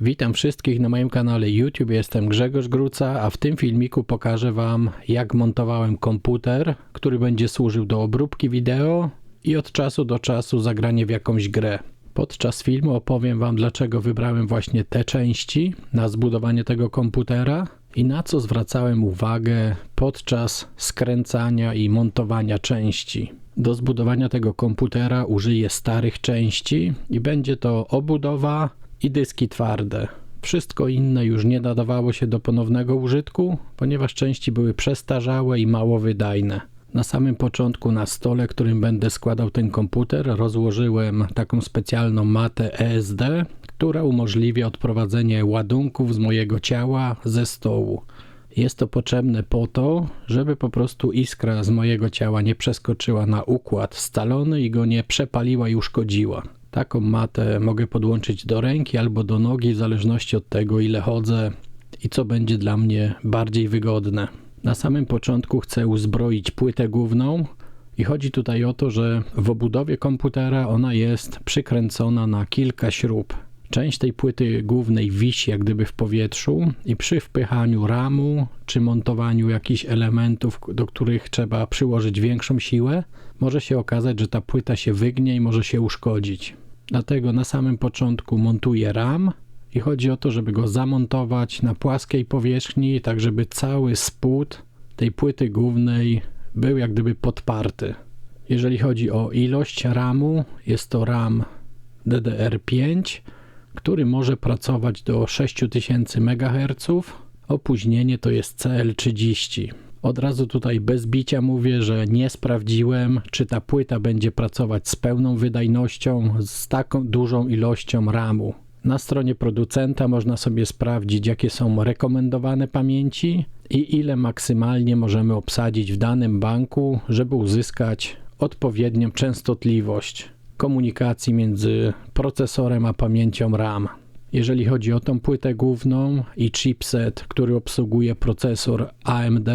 Witam wszystkich na moim kanale YouTube, jestem Grzegorz Gruca, a w tym filmiku pokażę Wam jak montowałem komputer, który będzie służył do obróbki wideo i od czasu do czasu zagranie w jakąś grę. Podczas filmu opowiem Wam dlaczego wybrałem właśnie te części na zbudowanie tego komputera i na co zwracałem uwagę podczas skręcania i montowania części. Do zbudowania tego komputera użyję starych części i będzie to obudowa i dyski twarde. Wszystko inne już nie nadawało się do ponownego użytku, ponieważ części były przestarzałe i mało wydajne. Na samym początku na stole, którym będę składał ten komputer, rozłożyłem taką specjalną matę ESD, która umożliwia odprowadzenie ładunków z mojego ciała ze stołu. Jest to potrzebne po to, żeby po prostu iskra z mojego ciała nie przeskoczyła na układ scalony i go nie przepaliła i uszkodziła. Taką matę mogę podłączyć do ręki albo do nogi, w zależności od tego, ile chodzę i co będzie dla mnie bardziej wygodne. Na samym początku chcę uzbroić płytę główną i chodzi tutaj o to, że w obudowie komputera ona jest przykręcona na kilka śrub. Część tej płyty głównej wisi jak gdyby w powietrzu i przy wpychaniu ramu czy montowaniu jakichś elementów, do których trzeba przyłożyć większą siłę, może się okazać, że ta płyta się wygnie i może się uszkodzić. Dlatego na samym początku montuję ram i chodzi o to, żeby go zamontować na płaskiej powierzchni, tak żeby cały spód tej płyty głównej był jak gdyby podparty. Jeżeli chodzi o ilość ramu, jest to RAM DDR5, który może pracować do 6000 MHz. Opóźnienie to jest CL30. Od razu tutaj bez bicia mówię, że nie sprawdziłem, czy ta płyta będzie pracować z pełną wydajnością, z taką dużą ilością RAMu. Na stronie producenta można sobie sprawdzić, jakie są rekomendowane pamięci i ile maksymalnie możemy obsadzić w danym banku, żeby uzyskać odpowiednią częstotliwość komunikacji między procesorem a pamięcią RAM. Jeżeli chodzi o tą płytę główną i chipset, który obsługuje procesor AMD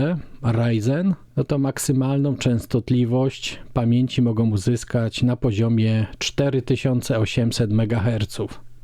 Ryzen, no to maksymalną częstotliwość pamięci mogą uzyskać na poziomie 4800 MHz.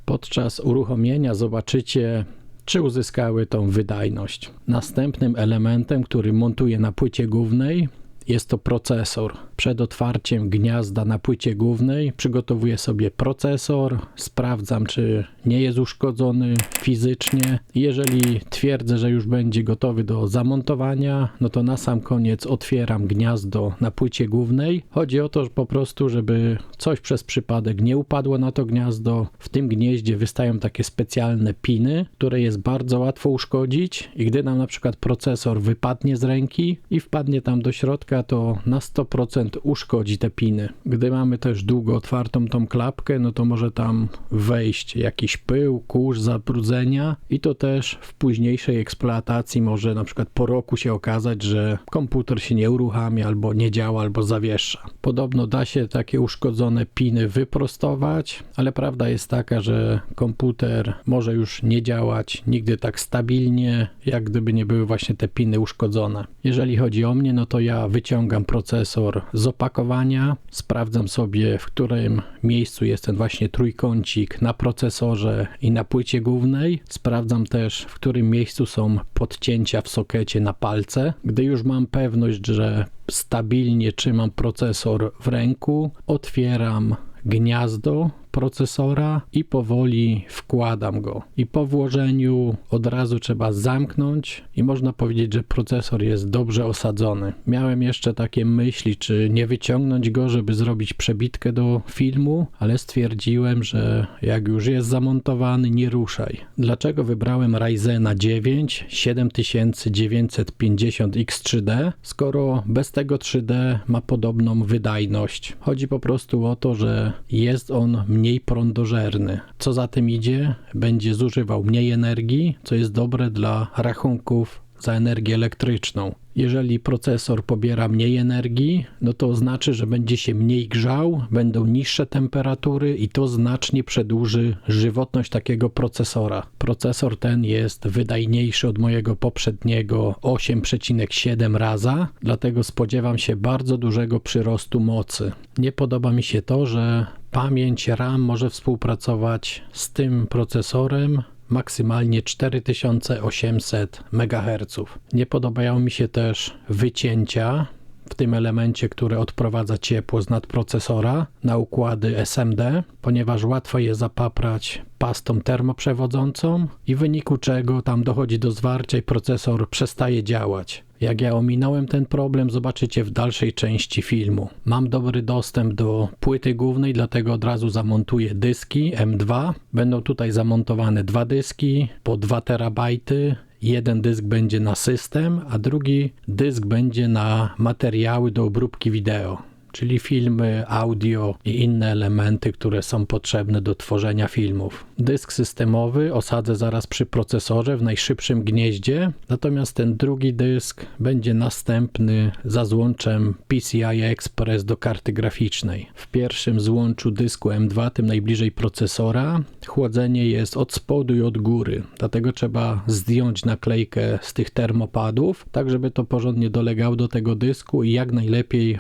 Podczas uruchomienia zobaczycie, czy uzyskały tą wydajność. Następnym elementem, który montuję na płycie głównej, jest to procesor. Przed otwarciem gniazda na płycie głównej przygotowuję sobie procesor, sprawdzam czy nie jest uszkodzony fizycznie. Jeżeli twierdzę, że już będzie gotowy do zamontowania, no to na sam koniec otwieram gniazdo na płycie głównej. Chodzi o to że po prostu, żeby coś przez przypadek nie upadło na to gniazdo. W tym gnieździe wystają takie specjalne piny, które jest bardzo łatwo uszkodzić i gdy nam na przykład procesor wypadnie z ręki i wpadnie tam do środka, to na 100% uszkodzi te piny. Gdy mamy też długo otwartą tą klapkę, no to może tam wejść jakiś pył, kurz, zabrudzenia i to też w późniejszej eksploatacji może na przykład po roku się okazać, że komputer się nie uruchamia albo nie działa, albo zawiesza. Podobno da się takie uszkodzone piny wyprostować, ale prawda jest taka, że komputer może już nie działać nigdy tak stabilnie, jak gdyby nie były właśnie te piny uszkodzone. Jeżeli chodzi o mnie, no to ja wyciągam procesor z opakowania, sprawdzam sobie w którym miejscu jest ten właśnie trójkącik na procesorze i na płycie głównej. Sprawdzam też w którym miejscu są podcięcia w sokecie na palce. Gdy już mam pewność, że stabilnie trzymam procesor w ręku, otwieram gniazdo procesora i powoli wkładam go. I po włożeniu od razu trzeba zamknąć i można powiedzieć, że procesor jest dobrze osadzony. Miałem jeszcze takie myśli, czy nie wyciągnąć go, żeby zrobić przebitkę do filmu, ale stwierdziłem, że jak już jest zamontowany, nie ruszaj. Dlaczego wybrałem Ryzena 9 7950X3D, skoro bez tego 3D ma podobną wydajność? Chodzi po prostu o to, że jest on mniej prądożerny. Co za tym idzie, będzie zużywał mniej energii, co jest dobre dla rachunków za energię elektryczną. Jeżeli procesor pobiera mniej energii, no to znaczy, że będzie się mniej grzał, będą niższe temperatury i to znacznie przedłuży żywotność takiego procesora. Procesor ten jest wydajniejszy od mojego poprzedniego 8,7 raza, dlatego spodziewam się bardzo dużego przyrostu mocy. Nie podoba mi się to, że pamięć RAM może współpracować z tym procesorem maksymalnie 4800 MHz. Nie podobają mi się też wycięcia w tym elemencie, który odprowadza ciepło z nadprocesora na układy SMD, ponieważ łatwo je zapaprać pastą termoprzewodzącą i w wyniku czego tam dochodzi do zwarcia i procesor przestaje działać. Jak ja ominąłem ten problem, zobaczycie w dalszej części filmu. Mam dobry dostęp do płyty głównej, dlatego od razu zamontuję dyski M2. Będą tutaj zamontowane dwa dyski po 2 terabajty jeden dysk będzie na system, a drugi dysk będzie na materiały do obróbki wideo czyli filmy, audio i inne elementy, które są potrzebne do tworzenia filmów. Dysk systemowy osadzę zaraz przy procesorze w najszybszym gnieździe, natomiast ten drugi dysk będzie następny za złączem PCI Express do karty graficznej. W pierwszym złączu dysku M2, tym najbliżej procesora, chłodzenie jest od spodu i od góry, dlatego trzeba zdjąć naklejkę z tych termopadów, tak żeby to porządnie dolegało do tego dysku i jak najlepiej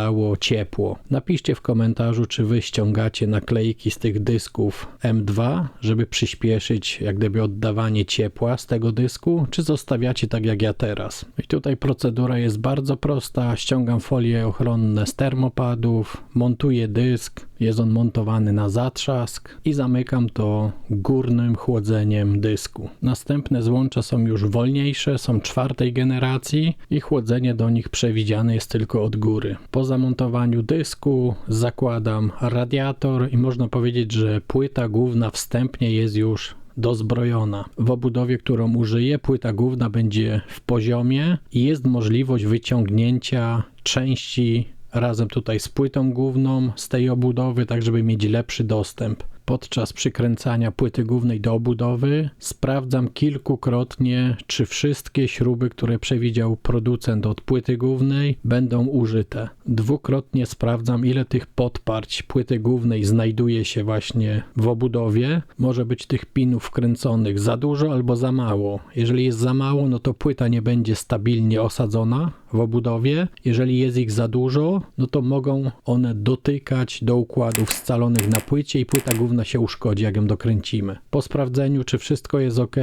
odprowadzało ciepło. Napiszcie w komentarzu, czy wy ściągacie naklejki z tych dysków M2, żeby przyspieszyć jak gdyby oddawanie ciepła z tego dysku, czy zostawiacie tak jak ja teraz. I tutaj procedura jest bardzo prosta. Ściągam folie ochronne z termopadów, montuję dysk, jest on montowany na zatrzask i zamykam to górnym chłodzeniem dysku. Następne złącza są już wolniejsze, są czwartej generacji i chłodzenie do nich przewidziane jest tylko od góry. Po zamontowaniu dysku zakładam radiator i można powiedzieć, że płyta główna wstępnie jest już dozbrojona. W obudowie, którą użyję, płyta główna będzie w poziomie i jest możliwość wyciągnięcia części razem tutaj z płytą główną z tej obudowy, tak żeby mieć lepszy dostęp podczas przykręcania płyty głównej do obudowy sprawdzam kilkukrotnie, czy wszystkie śruby, które przewidział producent od płyty głównej, będą użyte. Dwukrotnie sprawdzam, ile tych podparć płyty głównej znajduje się właśnie w obudowie. Może być tych pinów wkręconych za dużo albo za mało. Jeżeli jest za mało, no to płyta nie będzie stabilnie osadzona w obudowie. Jeżeli jest ich za dużo, no to mogą one dotykać do układów scalonych na płycie i płyta główna się uszkodzi, jak ją dokręcimy. Po sprawdzeniu, czy wszystko jest ok,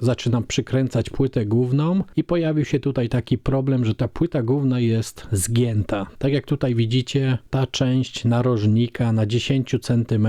zaczynam przykręcać płytę główną i pojawił się tutaj taki problem, że ta płyta główna jest zgięta. Tak jak tutaj widzicie, ta część narożnika na 10 cm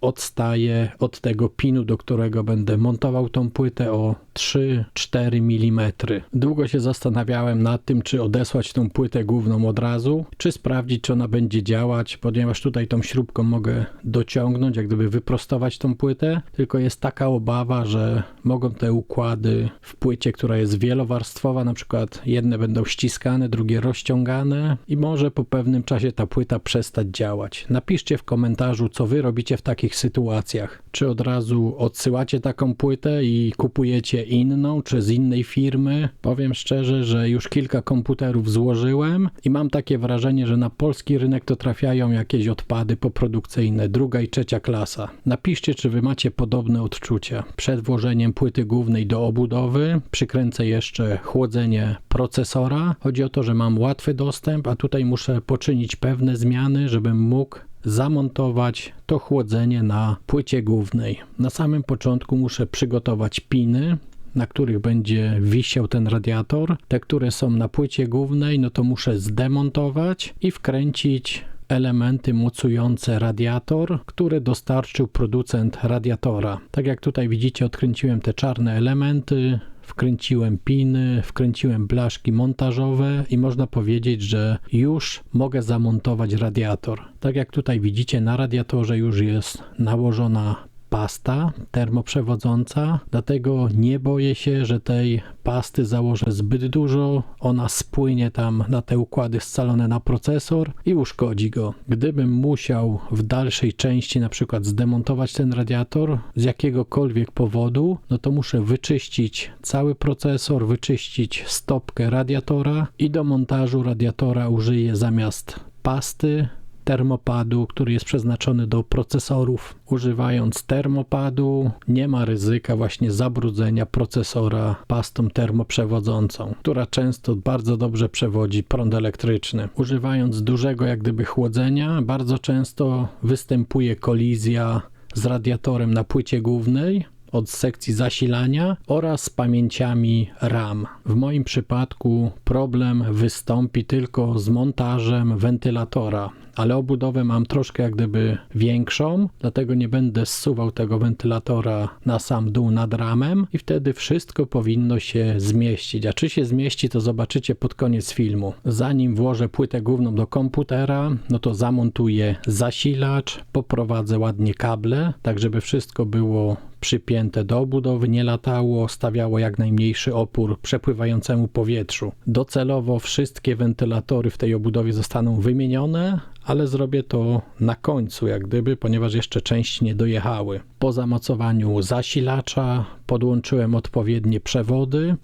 odstaje od tego pinu, do którego będę montował tą płytę o 3-4 mm. Długo się zastanawiałem nad tym, czy odesłać tą płytę główną od razu, czy sprawdzić, czy ona będzie działać, ponieważ tutaj tą śrubką mogę dociągnąć, jak gdyby wyprostować tą płytę, tylko jest taka obawa, że mogą te układy w płycie, która jest wielowarstwowa, na przykład jedne będą ściskane, drugie rozciągane i może po pewnym czasie ta płyta przestać działać. Napiszcie w komentarzu, co wy robicie w takich sytuacjach. Czy od razu odsyłacie taką płytę i kupujecie inną, czy z innej firmy? Powiem szczerze, że już kilka komputerów złożyłem i mam takie wrażenie, że na polski rynek to trafiają jakieś odpady poprodukcyjne, druga i trzecia klasa. Napiszcie, czy wy macie podobne odczucia. Przed włożeniem płyty głównej do obudowy przykręcę jeszcze chłodzenie procesora. Chodzi o to, że mam łatwy dostęp, a tutaj muszę poczynić pewne zmiany, żebym mógł zamontować to chłodzenie na płycie głównej. Na samym początku muszę przygotować piny, na których będzie wisiał ten radiator. Te, które są na płycie głównej, no to muszę zdemontować i wkręcić elementy mocujące radiator, które dostarczył producent radiatora. Tak jak tutaj widzicie, odkręciłem te czarne elementy, wkręciłem piny, wkręciłem blaszki montażowe i można powiedzieć, że już mogę zamontować radiator. Tak jak tutaj widzicie, na radiatorze już jest nałożona pasta termoprzewodząca, dlatego nie boję się, że tej pasty założę zbyt dużo, ona spłynie tam na te układy scalone na procesor i uszkodzi go. Gdybym musiał w dalszej części na przykład zdemontować ten radiator z jakiegokolwiek powodu, no to muszę wyczyścić cały procesor, wyczyścić stopkę radiatora i do montażu radiatora użyję zamiast pasty termopadu, który jest przeznaczony do procesorów. Używając termopadu nie ma ryzyka właśnie zabrudzenia procesora pastą termoprzewodzącą, która często bardzo dobrze przewodzi prąd elektryczny. Używając dużego jak gdyby chłodzenia, bardzo często występuje kolizja z radiatorem na płycie głównej od sekcji zasilania oraz pamięciami RAM. W moim przypadku problem wystąpi tylko z montażem wentylatora, ale obudowę mam troszkę jak gdyby większą, dlatego nie będę zsuwał tego wentylatora na sam dół nad ramem i wtedy wszystko powinno się zmieścić. A czy się zmieści, to zobaczycie pod koniec filmu. Zanim włożę płytę główną do komputera, no to zamontuję zasilacz, poprowadzę ładnie kable, tak żeby wszystko było przypięte do obudowy, nie latało, stawiało jak najmniejszy opór przepływającemu powietrzu. Docelowo wszystkie wentylatory w tej obudowie zostaną wymienione, ale zrobię to na końcu, jak gdyby, ponieważ jeszcze części nie dojechały. Po zamocowaniu zasilacza podłączyłem odpowiednie przewody.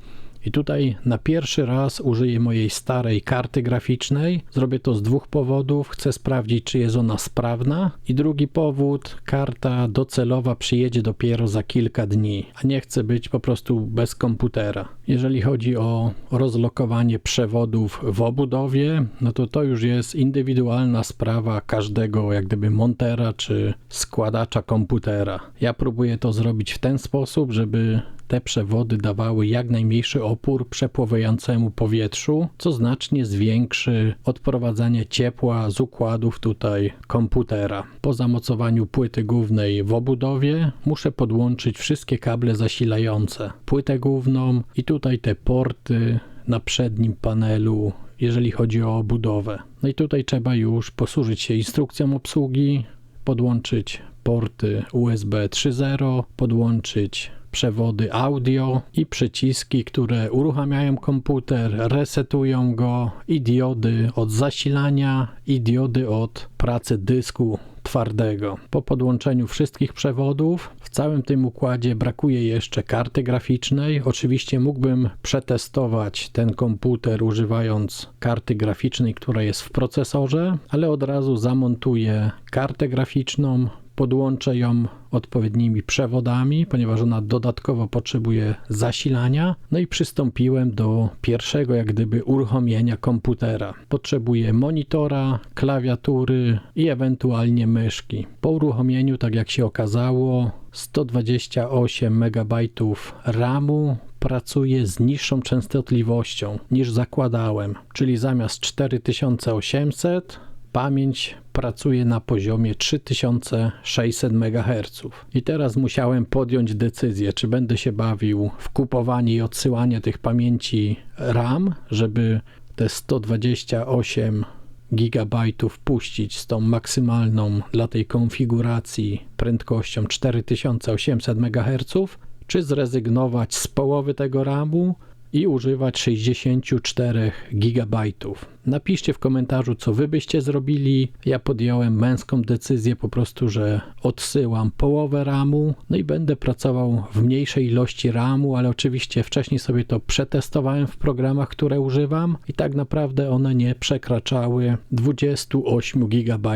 I tutaj na pierwszy raz użyję mojej starej karty graficznej. Zrobię to z dwóch powodów. Chcę sprawdzić, czy jest ona sprawna. I drugi powód, karta docelowa przyjedzie dopiero za kilka dni, a nie chcę być po prostu bez komputera. Jeżeli chodzi o rozlokowanie przewodów w obudowie, no to to już jest indywidualna sprawa każdego, jak gdyby montera czy składacza komputera. Ja próbuję to zrobić w ten sposób, żeby te przewody dawały jak najmniejszy opór przepływającemu powietrzu, co znacznie zwiększy odprowadzanie ciepła z układów tutaj komputera. Po zamocowaniu płyty głównej w obudowie muszę podłączyć wszystkie kable zasilające. Płytę główną i tutaj te porty na przednim panelu, jeżeli chodzi o obudowę. No i tutaj trzeba już posłużyć się instrukcją obsługi, podłączyć porty USB 3.0, podłączyć przewody audio i przyciski, które uruchamiają komputer, resetują go i diody od zasilania i diody od pracy dysku twardego. Po podłączeniu wszystkich przewodów w całym tym układzie brakuje jeszcze karty graficznej. Oczywiście mógłbym przetestować ten komputer używając karty graficznej, która jest w procesorze, ale od razu zamontuję kartę graficzną, podłączę ją odpowiednimi przewodami, ponieważ ona dodatkowo potrzebuje zasilania. No i przystąpiłem do pierwszego, jak gdyby, uruchomienia komputera. Potrzebuję monitora, klawiatury i ewentualnie myszki. Po uruchomieniu, tak jak się okazało, 128 MB RAMu pracuje z niższą częstotliwością niż zakładałem, czyli zamiast 4800 pamięć pracuje na poziomie 3600 MHz. I teraz musiałem podjąć decyzję, czy będę się bawił w kupowanie i odsyłanie tych pamięci RAM, żeby te 128 gigabajtów puścić z tą maksymalną dla tej konfiguracji prędkością 4800 MHz, czy zrezygnować z połowy tego RAMu i używać 64 GB. Napiszcie w komentarzu, co wy byście zrobili. Ja podjąłem męską decyzję po prostu, że odsyłam połowę RAMu, no i będę pracował w mniejszej ilości RAMu, ale oczywiście wcześniej sobie to przetestowałem w programach, które używam i tak naprawdę one nie przekraczały 28 GB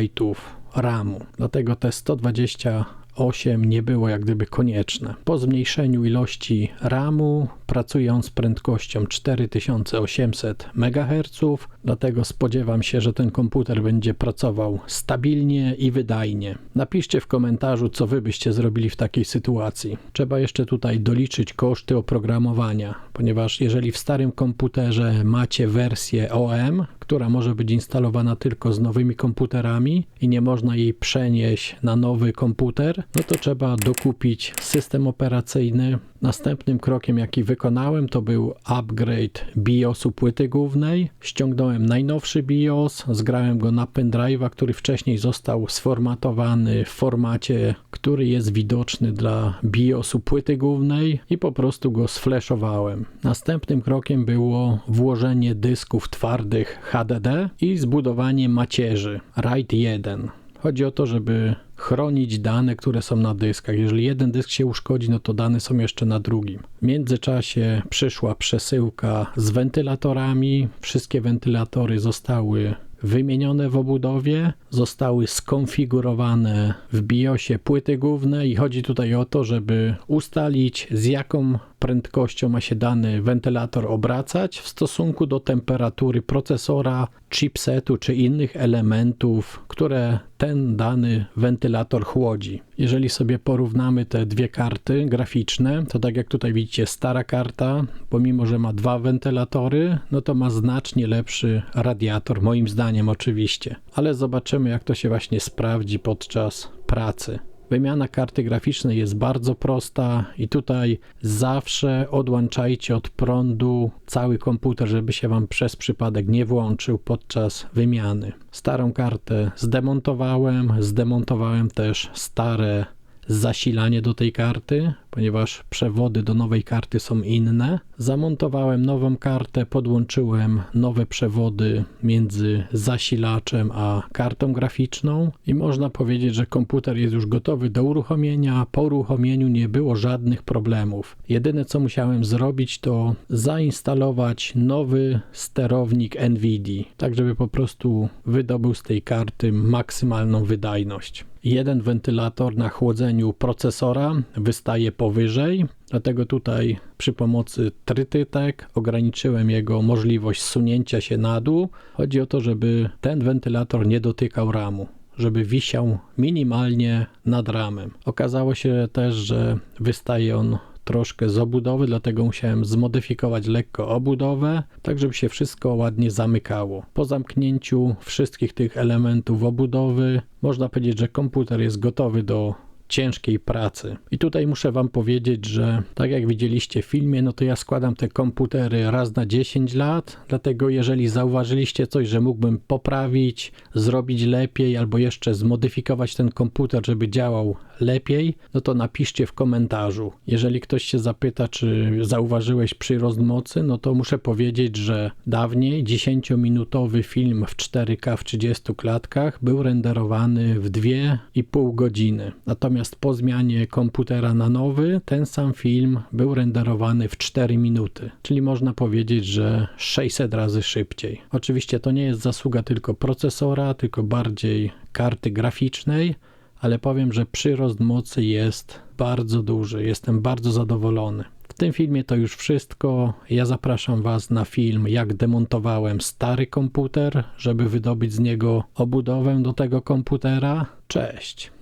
RAMu. Dlatego te 120 8 nie było jak gdyby konieczne. Po zmniejszeniu ilości RAMu pracują z prędkością 4800 MHz, dlatego spodziewam się, że ten komputer będzie pracował stabilnie i wydajnie. Napiszcie w komentarzu, co wy byście zrobili w takiej sytuacji. Trzeba jeszcze tutaj doliczyć koszty oprogramowania, ponieważ jeżeli w starym komputerze macie wersję OM, która może być instalowana tylko z nowymi komputerami i nie można jej przenieść na nowy komputer, no to trzeba dokupić system operacyjny. Następnym krokiem, jaki wykonałem, to był upgrade BIOSu płyty głównej. Ściągnąłem najnowszy BIOS, zgrałem go na pendrive'a, który wcześniej został sformatowany w formacie, który jest widoczny dla BIOSu płyty głównej i po prostu go sflashowałem. Następnym krokiem było włożenie dysków twardych HDD i zbudowanie macierzy RAID 1. Chodzi o to, żeby chronić dane, które są na dyskach. Jeżeli jeden dysk się uszkodzi, no to dane są jeszcze na drugim. W międzyczasie przyszła przesyłka z wentylatorami. Wszystkie wentylatory zostały wymienione w obudowie, zostały skonfigurowane w BIOSie płyty główne i chodzi tutaj o to, żeby ustalić z jaką prędkością ma się dany wentylator obracać w stosunku do temperatury procesora, chipsetu czy innych elementów, które ten dany wentylator chłodzi. Jeżeli sobie porównamy te dwie karty graficzne, to tak jak tutaj widzicie, stara karta, pomimo że ma dwa wentylatory, no to ma znacznie lepszy radiator, moim zdaniem oczywiście. Ale zobaczymy, jak to się właśnie sprawdzi podczas pracy. Wymiana karty graficznej jest bardzo prosta i tutaj zawsze odłączajcie od prądu cały komputer, żeby się Wam przez przypadek nie włączył podczas wymiany. Starą kartę zdemontowałem, zdemontowałem też stare zasilanie do tej karty, ponieważ przewody do nowej karty są inne. Zamontowałem nową kartę, podłączyłem nowe przewody między zasilaczem a kartą graficzną i można powiedzieć, że komputer jest już gotowy do uruchomienia. Po uruchomieniu nie było żadnych problemów. Jedyne co musiałem zrobić to zainstalować nowy sterownik NVIDIA, tak żeby po prostu wydobył z tej karty maksymalną wydajność jeden wentylator na chłodzeniu procesora wystaje powyżej, dlatego tutaj przy pomocy trytytek ograniczyłem jego możliwość sunięcia się na dół. Chodzi o to, żeby ten wentylator nie dotykał ramu żeby wisiał minimalnie nad ramem. Okazało się też, że wystaje on troszkę z obudowy, dlatego musiałem zmodyfikować lekko obudowę, tak żeby się wszystko ładnie zamykało. Po zamknięciu wszystkich tych elementów obudowy, można powiedzieć, że komputer jest gotowy do ciężkiej pracy. I tutaj muszę Wam powiedzieć, że tak jak widzieliście w filmie, no to ja składam te komputery raz na 10 lat, dlatego jeżeli zauważyliście coś, że mógłbym poprawić, zrobić lepiej albo jeszcze zmodyfikować ten komputer, żeby działał lepiej, no to napiszcie w komentarzu. Jeżeli ktoś się zapyta, czy zauważyłeś przyrost mocy, no to muszę powiedzieć, że dawniej 10-minutowy film w 4K w 30 klatkach był renderowany w 2,5 godziny. Natomiast po zmianie komputera na nowy, ten sam film był renderowany w 4 minuty. Czyli można powiedzieć, że 600 razy szybciej. Oczywiście to nie jest zasługa tylko procesora, tylko bardziej karty graficznej ale powiem, że przyrost mocy jest bardzo duży. Jestem bardzo zadowolony. W tym filmie to już wszystko. Ja zapraszam Was na film, jak demontowałem stary komputer, żeby wydobyć z niego obudowę do tego komputera. Cześć.